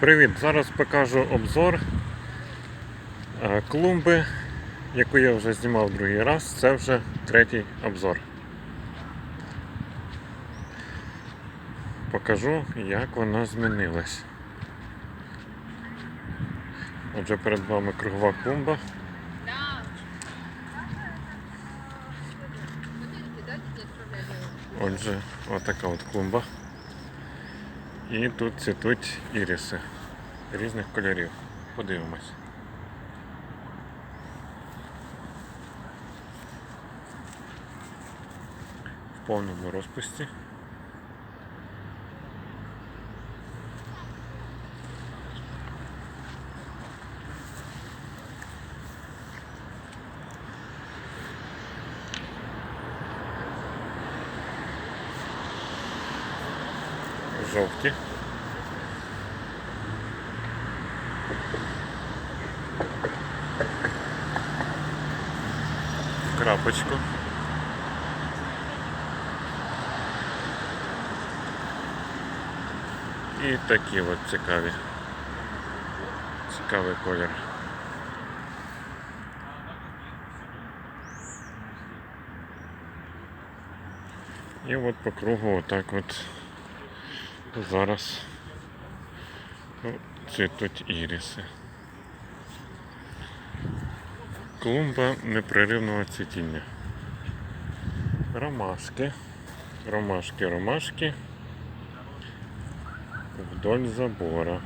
Привіт! Зараз покажу обзор е, клумби, яку я вже знімав другий раз. Це вже третій обзор. Покажу, як вона змінилась. Отже, перед вами кругова клумба. Отже, отака от клумба. І тут цвітуть іріси різних кольорів. Подивимось. В повному розпусті. Жовті. Крапочку. І такі от цікаві. Цікавий колір. І от по кругу отак от зараз цвітуть іріси. Клумба непреривного цвітіння. Ромашки. Ромашки, ромашки. Вдоль забора.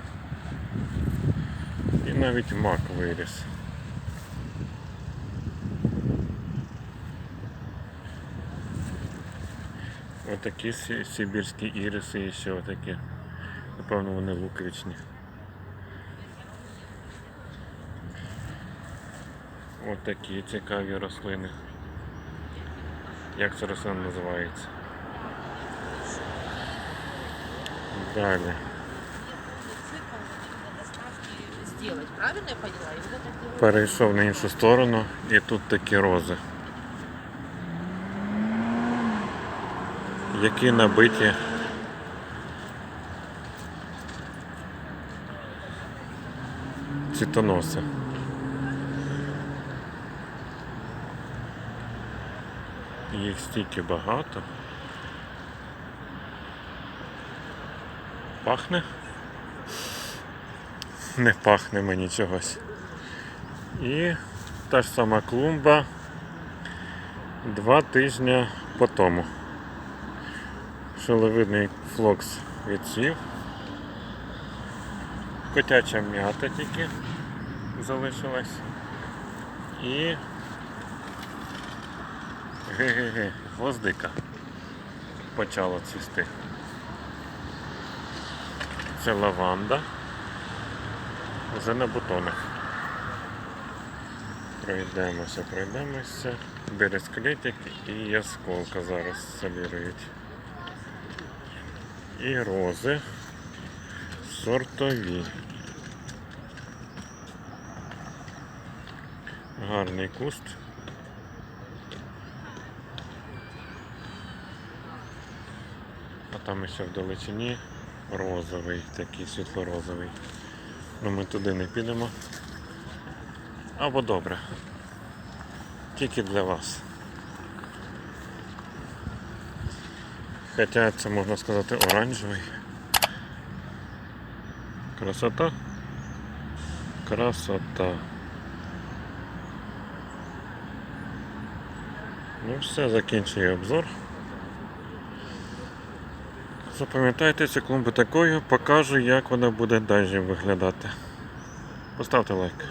І навіть мак виріс. Отакі сибірські іриси і ще отакі. Напевно, вони луковичні. Отакі цікаві рослини. Як ця рослина називається? Далі. Правильно я поняла? Перейшов на іншу сторону і тут такі рози. Які набиті цвітоноси. Їх стільки багато. Пахне? Не пахне мені чогось. І та ж сама клумба два тижні по тому. Шиловидний флокс відсів. Котяча м'ята тільки залишилась. І ге-ге-ге, гвоздика почала цвісти. Це лаванда. Вже на бутонах. Пройдемося, пройдемося. Бересклетик і ясколка зараз солірують. І рози сортові. Гарний куст. А там ще в далечині розовий, такий світло-розовий. Ну ми туди не підемо. Або добре. Тільки для вас. Хоча це можна сказати оранжевий. Красота. Красота. Ну все, закінчую обзор. Запам'ятайте цю клумбу такою, покажу, як вона буде далі виглядати. Поставте лайк.